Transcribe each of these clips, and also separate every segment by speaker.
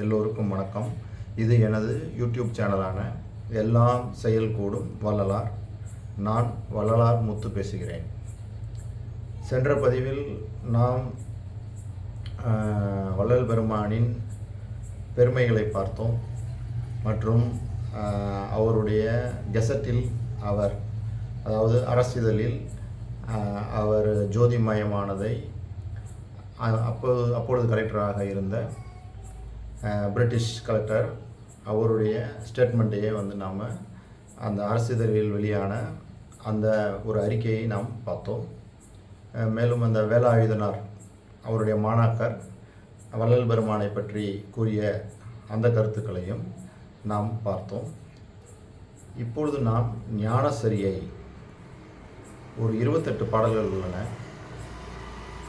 Speaker 1: எல்லோருக்கும் வணக்கம். இது எனது யூடியூப் சேனலான எல்லாம் செயல்கூடும் வள்ளலார். நான் வள்ளலார் முத்து பேசுகிறேன். சென்ற பதிவில் நாம் வள்ளல் பெருமானின் பெருமைகளை பார்த்தோம். மற்றும் அவருடைய கெசட்டில் அவர் அதாவது அரசிதழில் அவர் ஜோதிமயமானதை அப்போது அப்பொழுது கலெக்டராக இருந்த பிரிட்டிஷ் கலெக்டர் அவருடைய ஸ்டேட்மெண்ட்டையே வந்து நாம் அந்த அரசிதழில் வெளியான அந்த ஒரு அறிக்கையை நாம் பார்த்தோம். மேலும் அந்த வேலாயுதனார் அவருடைய மாணாக்கர் வள்ளல் பெருமானை பற்றி கூறிய அந்த கருத்துக்களையும் நாம் பார்த்தோம். இப்பொழுது நாம் ஞானசரியை ஒரு இருபத்தெட்டு பாடல்கள் உள்ளன.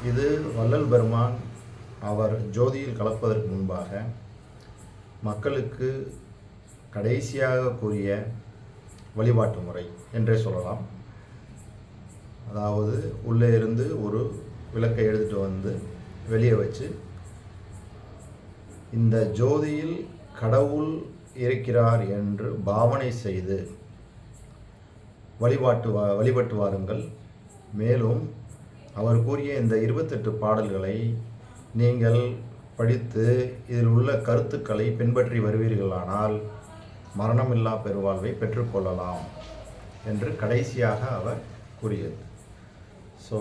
Speaker 1: இது வள்ளல் பெருமான் அவர் ஜோதியில் கலப்பதற்கு முன்பாக மக்களுக்கு கடைசியாக கூறிய வழிபாட்டு முறை என்றே சொல்லலாம். அதாவது உள்ளே இருந்து ஒரு விளக்கை எடுத்துட்டு வந்து வெளியே வச்சு இந்த ஜோதியில் கடவுள் இருக்கிறார் என்று பாவனை செய்து வழிபாட்டு வா வழிபட்டு வாருங்கள். மேலும் அவர் கூறிய இந்த இருபத்தெட்டு பாடல்களை நீங்கள் படித்து இதில் உள்ள கருத்துக்களை பின்பற்றி வருவீர்களானால் மரணமில்லா பெருவாழ்வை பெற்றுக்கொள்ளலாம் என்று கடைசியாக அவர் கூறியது. ஸோ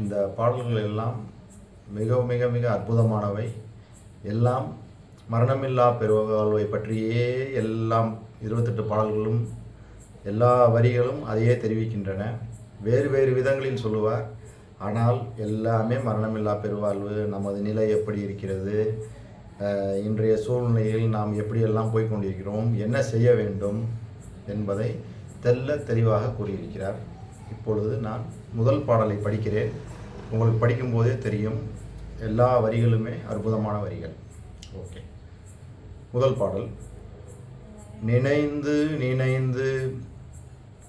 Speaker 1: இந்த பாடல்கள் எல்லாம் மிக மிக மிக அற்புதமானவை. எல்லாம் மரணமில்லா பெருவாழ்வை பற்றியே எல்லாம் இருபத்தெட்டு பாடல்களும் எல்லா வரிகளும் அதையே தெரிவிக்கின்றன. வேறு வேறு விதங்களில் சொல்லுவார். ஆனால் எல்லாமே மரணமில்லா பெருவாழ்வு. நமது நிலை எப்படி இருக்கிறது? இன்றைய சூழ்நிலையில் நாம் எப்படியெல்லாம் போய் கொண்டிருக்கிறோம்? என்ன செய்ய வேண்டும் என்பதை தெல்ல தெளிவாக கூறியிருக்கிறார். இப்பொழுது நான் முதல் பாடலை படிக்கிறேன். உங்களுக்கு படிக்கும்போதே தெரியும். எல்லா வரிகளுமே அற்புதமான வரிகள். ஓகே. முதல் பாடல். நினைந்து நினைந்து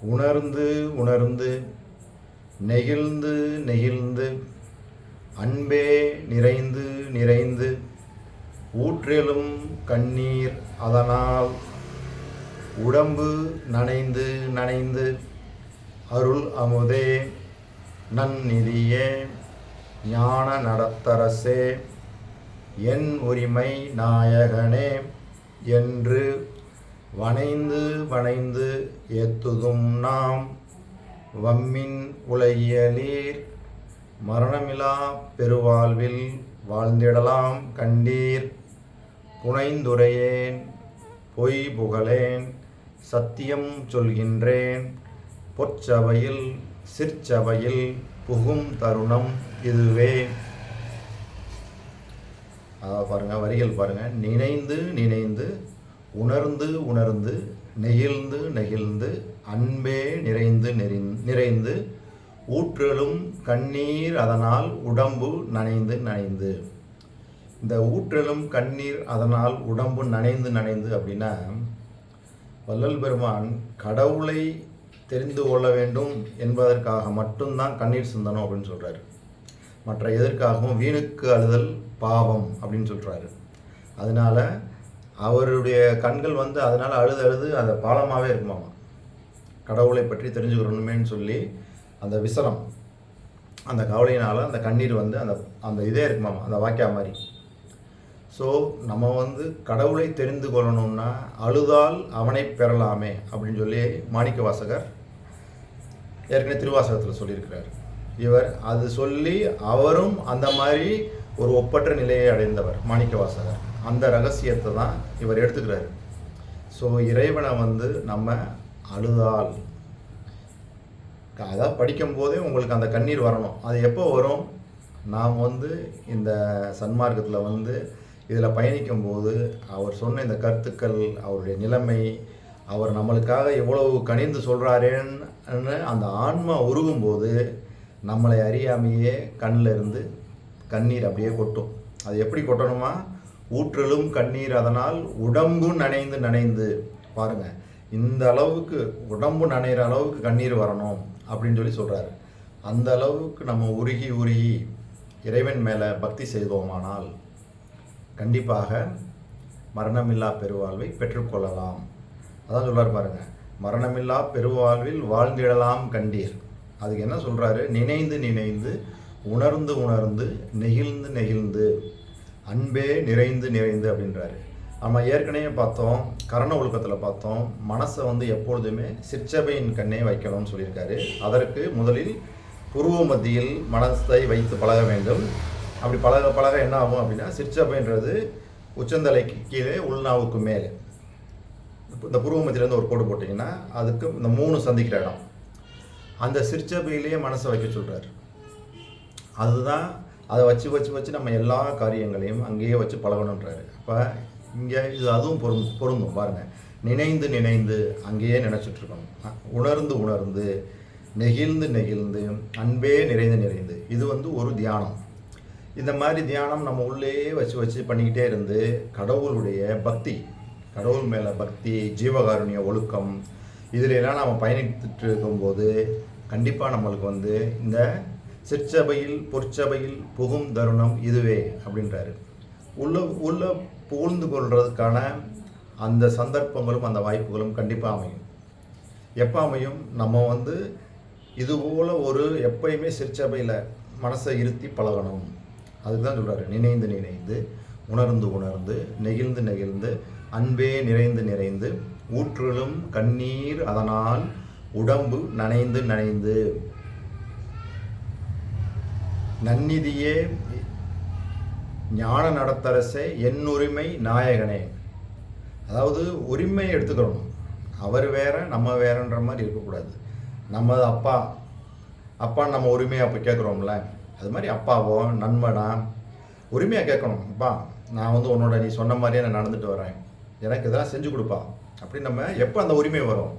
Speaker 1: உணர்ந்து உணர்ந்து நெகிழ்ந்து நெகிழ்ந்து அன்பே நிறைந்து நிறைந்து ஊற்றிலும் கண்ணீர் அதனால் உடம்பு நனைந்து நனைந்து அருள் அமுதே நன்னிதியே ஞான நடத்தரசே என் உரிமை நாயகனே என்று வணைந்து வணைந்து ஏத்துதும் நாம். வம்மின் உலகியலீர் மரணமிலா பெருவாழ்வில் வாழ்ந்திடலாம் கண்டீர். புனைந்துரையேன் பொய் புகழேன் சத்தியம் சொல்கின்றேன். பொற்சபையில் சிற்சபையில் புகும் தருணம் இதுவே. அதாவது பாருங்கள் வரிகள் பாருங்கள் நினைந்து நினைந்து உணர்ந்து உணர்ந்து நெகிழ்ந்து நெகிழ்ந்து அன்பே நிறைந்து நிறைந்து ஊற்றலும் கண்ணீர் அதனால் உடம்பு நனைந்து நனைந்து. இந்த ஊற்றலும் கண்ணீர் அதனால் உடம்பு நனைந்து நனைந்து அப்படின்னா வள்ளல் பெருமான் கடவுளை தெரிந்து கொள்ள வேண்டும் என்பதற்காக மட்டும்தான் கண்ணீர் சிந்தனம் அப்படின்னு சொல்கிறாரு மற்ற எதற்காகவும் வீணுக்கு அழுதல் பாவம் அப்படின்னு சொல்கிறாரு அதனால அவருடைய கண்கள் வந்து அதனால் அழுது அழுது அந்த பாலமாகவே இருக்குமாமா. கடவுளை பற்றி தெரிஞ்சுக்கிறணுமேன்னு சொல்லி அந்த விசனம் அந்த கவலையினால் அந்த கண்ணீர் வந்து அந்த அந்த இதே இருக்குமாமா அந்த வாக்கியா மாதிரி. ஸோ நம்ம வந்து கடவுளை தெரிந்து கொள்ளணும்னா அழுதால் அவனை பெறலாமே அப்படின்னு சொல்லி மாணிக்க வாசகர் ஏற்கனவே திருவாசகத்தில் சொல்லியிருக்கிறார். இவர் அது சொல்லி அவரும் அந்த மாதிரி ஒரு ஒப்பற்ற நிலையை அடைந்தவர் மாணிக்க வாசகர். அந்த ரகசியத்தை தான் இவர் எடுத்துக்கிறாரு. ஸோ இறைவனை வந்து நம்ம அழுதால் அதான் படிக்கும்போதே உங்களுக்கு அந்த கண்ணீர் வரணும். அது எப்போ வரும்? நாம் வந்து இந்த சன்மார்க்கத்தில் வந்து இதில் பயணிக்கும்போது அவர் சொன்ன இந்த கருத்துக்கள் அவருடைய நிலைமை அவர் நம்மளுக்காக எவ்வளவு கனிந்து சொல்கிறாரேன்னு அந்த ஆன்மா உருகும்போது நம்மளை அறியாமையே கண்ணில் இருந்து கண்ணீர் அப்படியே கொட்டும். அது எப்படி கொட்டணுமா? ஊற்றலும் கண்ணீர் அதனால் உடம்பு நனைந்து நனைந்து. பாருங்க இந்த அளவுக்கு உடம்பு நனைகிற அளவுக்கு கண்ணீர் வரணும் அப்படின்னு சொல்லி சொல்கிறாரு அந்த அளவுக்கு நம்ம உருகி உருகி இறைவன் மேலே பக்தி செய்தோமானால் கண்டிப்பாக மரணமில்லா பெருவாழ்வை பெற்றுக்கொள்ளலாம். அதான் சொல்கிறார் பாருங்கள் மரணமில்லா பெருவாழ்வில் வாழ்ந்திடலாம் கண்டீர். அதுக்கு என்ன சொல்கிறாரு நினைந்து நினைந்து உணர்ந்து உணர்ந்து நெகிழ்ந்து நெகிழ்ந்து. அன்பே நிறைந்து நிறைந்து அப்படின்றாரு. நம்ம ஏற்கனவே பார்த்தோம் கரண ஒழுக்கத்தில் பார்த்தோம் மனசை வந்து எப்பொழுதுமே சிற்சபையின் கண்ணே வைக்கணும்னு சொல்லியிருக்காரு. அதற்கு முதலில் புருவ மத்தியில் மனசை வைத்து பழக வேண்டும். அப்படி பழக பழக என்ன ஆகும் அப்படின்னா சிற்சபைன்றது உச்சந்தலைக்கு கீழே உள்நாவுக்கு மேலே. இந்த புருவ மத்தியிலேருந்து ஒரு கோடு போட்டிங்கன்னா அதுக்கு இந்த மூணு சந்திக்கிற இடம். அந்த சிற்சபையிலேயே மனசை வைக்க சொல்கிறார் அதுதான் அதை வச்சு வச்சு வச்சு நம்ம எல்லா காரியங்களையும் அங்கேயே வச்சு பழகணுன்றாரு. அப்போ இங்கே இது அதுவும் பொருந்தும் பொருந்தும் பாருங்கள் நினைந்து நினைந்து அங்கேயே நினச்சிட்ருக்கணும். உணர்ந்து உணர்ந்து நெகிழ்ந்து நெகிழ்ந்து அன்பே நிறைந்து நிறைந்து. இது வந்து ஒரு தியானம். இந்த மாதிரி தியானம் நம்ம உள்ளேயே வச்சு வச்சு பண்ணிக்கிட்டே இருந்து கடவுளுடைய பக்தி கடவுள் மேலே பக்தி ஜீவகாருண்ய ஒழுக்கம் இதிலெல்லாம் நாம் நம்ம பயணித்துட்டு இருக்கும்போது கண்டிப்பாக நம்மளுக்கு வந்து இந்த சிற்சபையில் பொற்சபையில் புகும் தருணம் இதுவே அப்படின்றாரு. உள்ள உள்ள புகழ்ந்து கொள்வதற்கான அந்த சந்தர்ப்பங்களும் அந்த வாய்ப்புகளும் கண்டிப்பாக அமையும். எப்போ அமையும்? நம்ம வந்து இதுபோல் ஒரு எப்பயுமே சிற்சபையில் மனசை இருத்தி பழகணும். அதுக்கு தான் சொல்கிறாரு நினைந்து நினைந்து உணர்ந்து உணர்ந்து நெகிழ்ந்து நெகிழ்ந்து அன்பே நிறைந்து நிறைந்து ஊற்றலும் கண்ணீர் அதனால் உடம்பு நனைந்து நனைந்து. நன்னிதியே ஞான நடத்தரசே என் உரிமை நாயகனே. அதாவது உரிமையை எடுத்துக்கிறணும் அவர் வேற நம்ம வேறன்ற மாதிரி இருக்கக்கூடாது. நம்ம அப்பா. அப்பா நம்ம உரிமையை அப்போ கேட்குறோம்ல. அது மாதிரி அப்பாவோ நண்பனா உரிமையாக கேட்கணும். அப்பா நான் வந்து உன்னோட நீ சொன்ன மாதிரியே நான் நடந்துட்டு வரேன். எனக்கு இதெல்லாம் செஞ்சு கொடுப்பா. அப்படி நம்ம எப்போ அந்த உரிமை வரும்?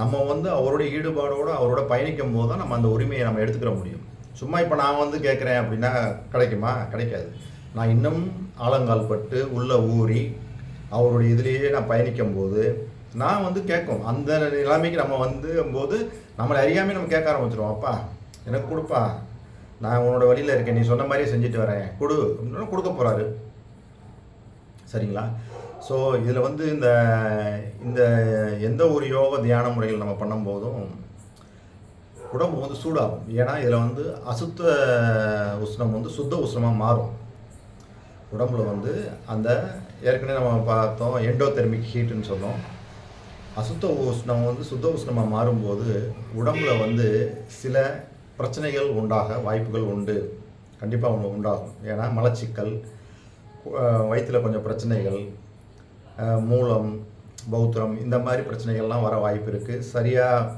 Speaker 1: நம்ம வந்து அவரோட ஈடுபாடோடு அவரோட பயணிக்கும் போது தான் நம்ம அந்த உரிமையை நம்ம எடுத்துக்கிற முடியும். சும்மா இப்போ நான் வந்து கேட்குறேன் அப்படின்னா கிடைக்குமா? கிடைக்காது. நான் இன்னும் ஆலங்கால் பட்டு உள்ள ஊறி அவருடைய இதுலேயே நான் பயணிக்கும் போது நான் வந்து கேட்கும். அந்த நிலைமைக்கு நம்ம வந்து போது நம்மளை அறியாமல் நம்ம கேட்க ஆரம்பிச்சிருவோம். அப்பா எனக்கு கொடுப்பா. நான் உன்னோட வழியில் இருக்கேன். நீ சொன்ன மாதிரியே செஞ்சுட்டு வரேன். கொடு அப்படின்னு கொடுக்க போகிறாரு சரிங்களா? ஸோ இதில் வந்து இந்த இந்த எந்த ஒரு யோக தியான முறைகள் நம்ம பண்ணும்போதும் உடம்பு வந்து சூடாகும். ஏன்னா இதில் வந்து அசுத்த உஷ்ணம் வந்து சுத்த உஷ்ணமாக மாறும். உடம்புல வந்து அந்த ஏற்கனவே நம்ம பார்த்தோம் எண்டோதெர்மிக் ஹீட்டுன்னு சொன்னோம். அசுத்த உஷ்ணம் வந்து சுத்த உஷ்ணமாக மாறும்போது உடம்புல வந்து சில பிரச்சனைகள் உண்டாக வாய்ப்புகள் உண்டு. கண்டிப்பாக ஒன்று உண்டாகும். ஏன்னா மலச்சிக்கல் வயிற்றில் கொஞ்சம் பிரச்சனைகள் மூலம் பௌத்திரம் இந்த மாதிரி பிரச்சனைகள்லாம் வர வாய்ப்பு இருக்குது சரியாக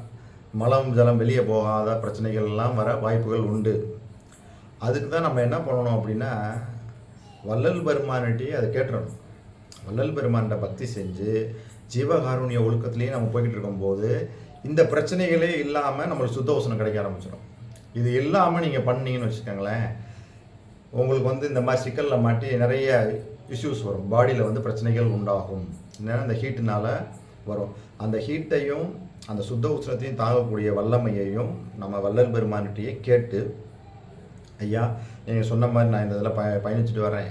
Speaker 1: மலம் ஜலம் வெளியே போகாத பிரச்சனைகள்லாம் வர வாய்ப்புகள் உண்டு. அதுக்கு தான் நம்ம என்ன பண்ணணும் அப்படின்னா வள்ளல் பெருமானிட்டே அதை கேட்டுறணும். வள்ளல் பெருமான்கிட்ட பக்தி செஞ்சு ஜீவகாருண்ய ஒழுக்கத்திலேயே நம்ம போய்கிட்டு இருக்கும்போது இந்த பிரச்சனைகளே இல்லாமல் நம்மளுக்கு சுத்த உசனம் கிடைக்க ஆரம்பிச்சிடும். இது இல்லாமல் நீங்கள் பண்ணீங்கன்னு வச்சுக்கோங்களேன் உங்களுக்கு வந்து இந்த மாதிரி சிக்கலில் மாட்டி நிறைய இஷ்யூஸ் வரும். பாடியில் வந்து பிரச்சனைகள் உண்டாகும். என்னன்னா இந்த ஹீட்டுனால் வரும். அந்த ஹீட்டையும் அந்த சுத்த உஷ்ணத்தையும் தாங்கக்கூடிய வல்லமையையும் நம்ம வள்ளல் பெருமானிட்டையே கேட்டு ஐயா நீங்கள் சொன்ன மாதிரி நான் இந்த இதில் ப பயணிச்சுட்டு வரேன்.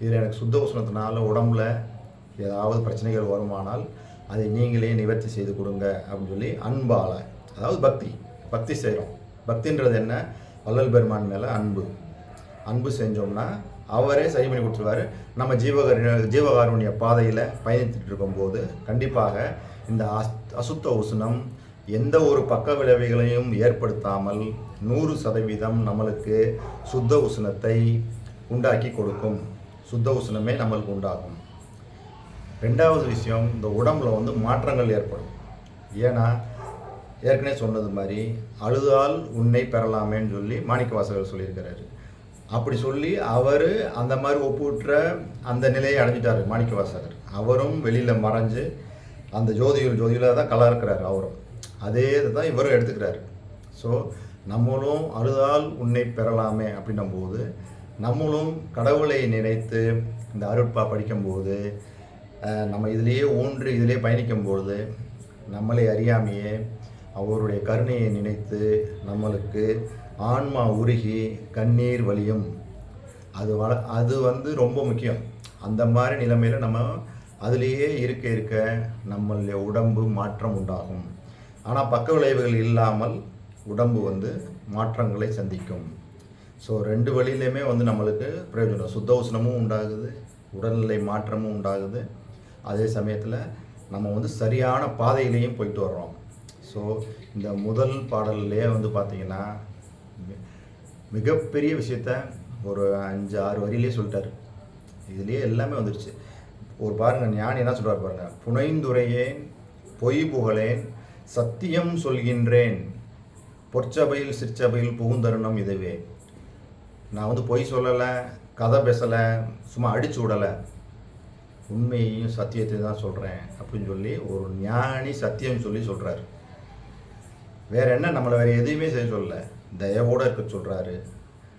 Speaker 1: இதில் எனக்கு சுத்த உஷ்ணத்தினால உடம்புல ஏதாவது பிரச்சனைகள் வருமானால் அதை நீங்களே நிவர்த்தி செய்து கொடுங்க அப்படின்னு சொல்லி அன்பால் அதாவது பக்தி பக்தி செய்கிறோம். பக்தின்றது என்ன? வள்ளல் பெருமான் மேலே அன்பு. அன்பு செஞ்சோம்னா அவரே சரி பண்ணி கொடுத்துருவாரு. நம்ம ஜீவகரு ஜீவகாருண்ய பாதையில் பயணித்துட்டு இருக்கும்போது கண்டிப்பாக இந்த அஸ் அசுத்த உஷ்ணம் எந்த ஒரு பக்க விளைவுகளையும் ஏற்படுத்தாமல் நூறு சதவீதம் நம்மளுக்கு சுத்த உஷ்ணத்தை உண்டாக்கி கொடுக்கும். சுத்த உஷ்ணமே நம்மளுக்கு உண்டாகும். ரெண்டாவது விஷயம் இந்த உடம்புல வந்து மாற்றங்கள் ஏற்படும். ஏன்னா ஏற்கனவே சொன்னது மாதிரி அழுதால் உன்னை பெறலாமேன்னு சொல்லி மாணிக்க வாசகர் சொல்லியிருக்கிறாரு. அப்படி சொல்லி அவர் அந்த மாதிரி ஒப்புவிட்டுற அந்த நிலையை அடைஞ்சிட்டாரு மாணிக்கவாசகர் அவரும் வெளியில் மறைஞ்சு அந்த ஜோதியில் ஜோதியில் தான் கலர்க்கிறார் அவரும். அதே தான் இவரும் எடுத்துக்கிறாரு. ஸோ நம்மளும் அழுதால் உன்னை பெறலாமே அப்படின்னும் போது நம்மளும் கடவுளை நினைத்து இந்த அருட்பா படிக்கும்போது நம்ம இதிலேயே ஊன்று இதிலே பயணிக்கும்போது நம்மளை அறியாமையே அவருடைய கருணையை நினைத்து நம்மளுக்கு ஆன்மா உருகி கண்ணீர் வலியும் அது வள அது வந்து ரொம்ப முக்கியம். அந்த மாதிரி நிலைமையில் நம்ம அதுலேயே இருக்க இருக்க நம்மளுடைய உடம்பு மாற்றம் உண்டாகும். ஆனால் பக்க விளைவுகள் இல்லாமல் உடம்பு வந்து மாற்றங்களை சந்திக்கும். ஸோ ரெண்டு வழியிலையுமே வந்து நம்மளுக்கு பிரயோஜனம் சுத்த உஷ்ணமும் உண்டாகுது உடல்நிலை மாற்றமும் உண்டாகுது. அதே சமயத்தில் நம்ம வந்து சரியான பாதையிலையும் போயிட்டு வர்றோம். ஸோ இந்த முதல் பாடல்லையே வந்து பார்த்திங்கன்னா மிகப்பெரிய விஷயத்த ஒரு அஞ்சு ஆறு வரியிலே சொல்லிட்டாரு. இதுலேயே எல்லாமே வந்துடுச்சு ஒரு பாருங்க ஞானி என்ன சொல்றாரு பாருங்க புனைந்துரையேன் பொய் புகழேன் சத்தியம் சொல்கின்றேன் பொற்சபையில் சிற்சபையில் புகுந்தருணம் இதுவே. நான் வந்து பொய் சொல்லலை கதை பேசலை சும்மா அடிச்சு விடலை. உண்மையையும் சத்தியத்தையும் தான் சொல்கிறேன் அப்படின்னு சொல்லி ஒரு ஞானி சத்தியம் சொல்லி சொல்கிறாரு வேற என்ன நம்மளை வேற எதையுமே செய்ய சொல்லலை. தயவோடு இருக்க சொல்கிறாரு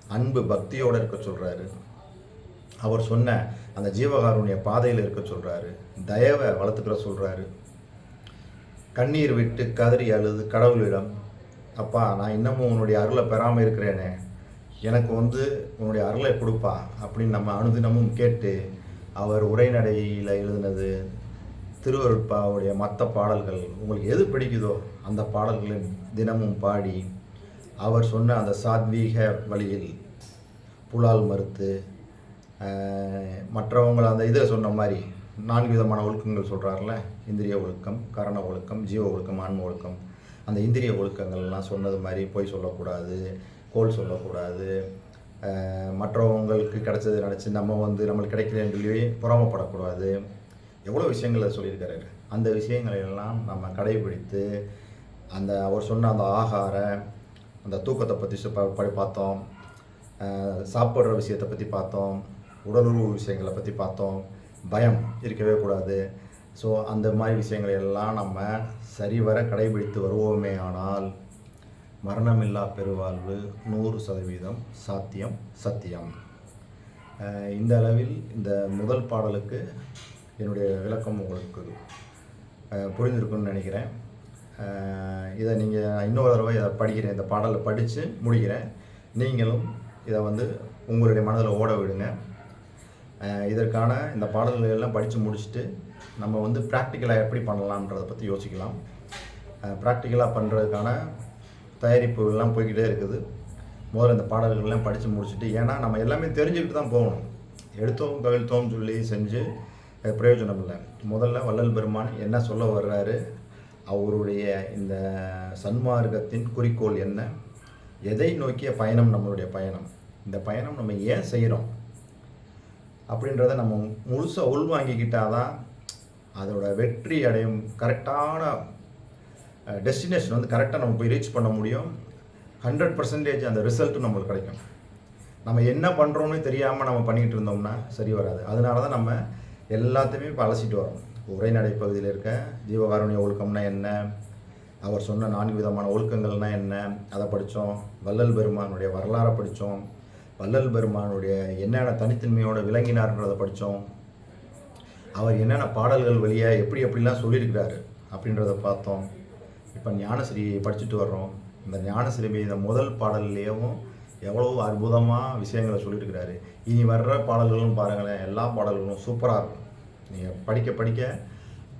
Speaker 1: அன்பு பக்தியோடு இருக்க சொல்கிறாரு அவர் சொன்ன அந்த ஜீவகாருடைய பாதையில் இருக்க சொல்கிறாரு தயவை வளர்த்துக்கிற சொல்கிறாரு கண்ணீர் விட்டு கதறி அழுது கடவுளிடம் அப்பா நான் இன்னமும் உன்னுடைய அருளை பெறாமல் இருக்கிறேனே. எனக்கு வந்து உன்னுடைய அருளை கொடுப்பா அப்படின்னு நம்ம அனுதினமும் கேட்டு அவர் உரைநடையில் எழுதினது திருவருட்பாவுடைய மற்ற பாடல்கள். உங்களுக்கு எது பிடிக்குதோ அந்த பாடல்களை தினமும் பாடி அவர் சொன்ன அந்த சாத்வீக வழியில் புலால் மறுத்து மற்றவங்கள அந்த இதில் சொன்ன மாதிரி நான்கு விதமான ஒழுக்கங்கள் சொல்கிறார்ல இந்திரிய ஒழுக்கம் கரண ஒழுக்கம் ஜீவ ஒழுக்கம் ஆன்ம ஒழுக்கம். அந்த இந்திரிய ஒழுக்கங்கள்லாம் சொன்னது மாதிரி போய் சொல்லக்கூடாது கோல் சொல்லக்கூடாது. மற்றவங்களுக்கு கிடைச்சது நினச்சி நம்ம வந்து நம்மளுக்கு கிடைக்கலன்னு சொல்லி புறாமப்படக்கூடாது. எவ்வளோ விஷயங்களை சொல்லியிருக்காரு. அந்த விஷயங்களை எல்லாம் நம்ம கடைபிடித்து அந்த அவர் சொன்ன அந்த ஆகார அந்த தூக்கத்தை பற்றி படி பார்த்தோம். சாப்பிட்ற விஷயத்தை பற்றி பார்த்தோம். உடலுறவு விஷயங்களை பற்றி பார்த்தோம். பயம் இருக்கவே கூடாது. ஸோ அந்த மாதிரி விஷயங்களை எல்லாம் நம்ம சரிவர கடைபிடித்து வருவோமே ஆனால் மரணமில்லா பெருவாழ்வு நூறு சதவீதம் சாத்தியம் சத்தியம். இந்த அளவில் இந்த முதல் பாடலுக்கு என்னுடைய விளக்கம் உங்களுக்கு புரிஞ்சிருக்குன்னு நினைக்கிறேன். இதை நீங்கள் இன்னொரு தடவை இதை படிக்கிறேன். இந்த பாடலை படித்து முடிக்கிறேன். நீங்களும் இதை வந்து உங்களுடைய மனதில் ஓட விடுங்க. இதற்கான இந்த பாடல்கள் எல்லாம் படித்து முடிச்சுட்டு நம்ம வந்து ப்ராக்டிக்கலாக எப்படி பண்ணலான்றதை பற்றி யோசிக்கலாம். ப்ராக்டிக்கலாக பண்ணுறதுக்கான தயாரிப்புகள்லாம் போய்கிட்டே இருக்குது. முதல்ல இந்த பாடல்கள்லாம் படித்து முடிச்சுட்டு ஏன்னா நம்ம எல்லாமே தெரிஞ்சுக்கிட்டு தான் போகணும். எடுத்தோம் கவிழ்த்தோம் சொல்லி செஞ்சு பிரயோஜனம் இல்லை. முதல்ல வள்ளல் பெருமான் என்ன சொல்ல வர்றாரு? அவருடைய இந்த சன்மார்க்கத்தின் குறிக்கோள் என்ன? எதை நோக்கிய பயணம் நம்மளுடைய பயணம்? இந்த பயணம் நம்ம ஏன் செய்கிறோம் அப்படின்றத நம்ம முழுசாக உள்வாங்கிக்கிட்டால் தான் அதோட வெற்றி அடையும். கரெக்டான டெஸ்டினேஷன் வந்து கரெக்டாக நம்ம போய் ரீச் பண்ண முடியும். ஹண்ட்ரட் பர்சன்டேஜ் அந்த ரிசல்ட்டும் நம்மளுக்கு கிடைக்கும். நம்ம என்ன பண்ணுறோம்னு தெரியாமல் நம்ம பண்ணிக்கிட்டு இருந்தோம்னா சரி வராது. அதனால தான் நம்ம எல்லாத்தையுமே இப்போ அலசிட்டு வரோம் உரைநடை பகுதியில் இருக்க ஜீவகாருண்ய ஒழுக்கம்னா என்ன? அவர் சொன்ன நான்கு விதமான ஒழுக்கங்கள்னால் என்ன? அதை படித்தோம் வள்ளல் பெருமானுடைய வரலாறை படித்தோம் வள்ளல் பெருமானுடைய என்னென்ன தனித்தன்மையோடு விளங்கினார்ன்றதை படித்தோம். அவர் என்னென்ன பாடல்கள் வழியாக எப்படி எப்படிலாம் சொல்லியிருக்கிறாரு அப்படின்றத பார்த்தோம். இப்போ ஞானஸ்ரீ படிச்சுட்டு வர்றோம். இந்த ஞானஸ்ரீ இந்த முதல் பாடல்லையும் எவ்வளோ அற்புதமாக விஷயங்களை சொல்லியிருக்கிறாரு. இனி வர்ற பாடல்களும் பாருங்களேன் எல்லா பாடல்களும் சூப்பராக இருக்கும். நீங்கள் படிக்க படிக்க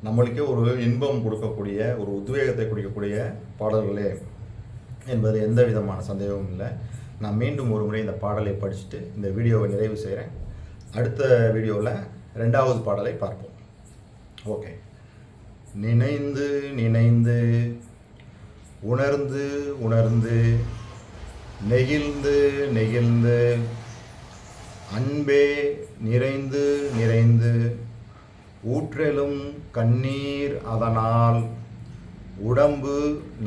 Speaker 1: நம்மளுக்கே ஒரு இன்பம் கொடுக்கக்கூடிய ஒரு உத்வேகத்தை கொடுக்கக்கூடிய பாடல்களே. என்பது எந்த விதமான சந்தேகமும் இல்லை. நான் மீண்டும் ஒரு முறை இந்த பாடலை படிச்சுட்டு இந்த வீடியோவை நிறைவு செய்கிறேன். அடுத்த வீடியோவில் ரெண்டாவது பாடலை பார்ப்போம். ஓகே. நினைந்து நினைந்து உணர்ந்து உணர்ந்து நெகிழ்ந்து நெகிழ்ந்து அன்பே நிறைந்து நிறைந்து ஊற்றலும் கண்ணீர் அதனால் உடம்பு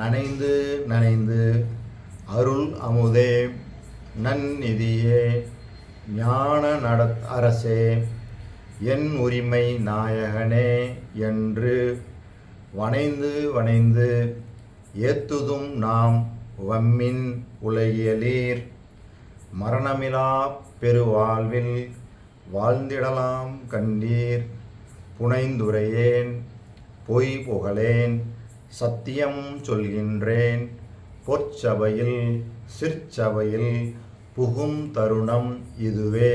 Speaker 1: நனைந்து நனைந்து அருள் அமுதே. நன்னிதியே ஞான நட அரசே என் உரிமை நாயகனே என்று வணைந்து வணைந்து ஏத்துதும் நாம் வம்மின் உலகியலீர். மரணமிலா பெருவாழ்வில் வாழ்ந்திடலாம் கண்டீர். புனைந்துரையேன் பொய் புகழேன் சத்தியம் சொல்கின்றேன். பொற்சபையில் சிற்சபையில் புகும் தருணம் இதுவே.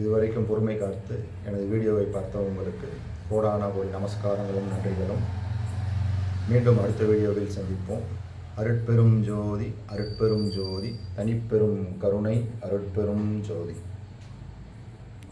Speaker 1: இதுவரைக்கும் பொறுமை காத்து எனது வீடியோவை பார்த்த உங்களுக்கு கோடான ஒரு நமஸ்காரங்களும் நன்றிகளும். மீண்டும் அடுத்த வீடியோவில் சந்திப்போம். அருட்பெரும் ஜோதி அருட்பெரும் ஜோதி தனிப்பெரும் கருணை அருட்பெரும் ஜோதி.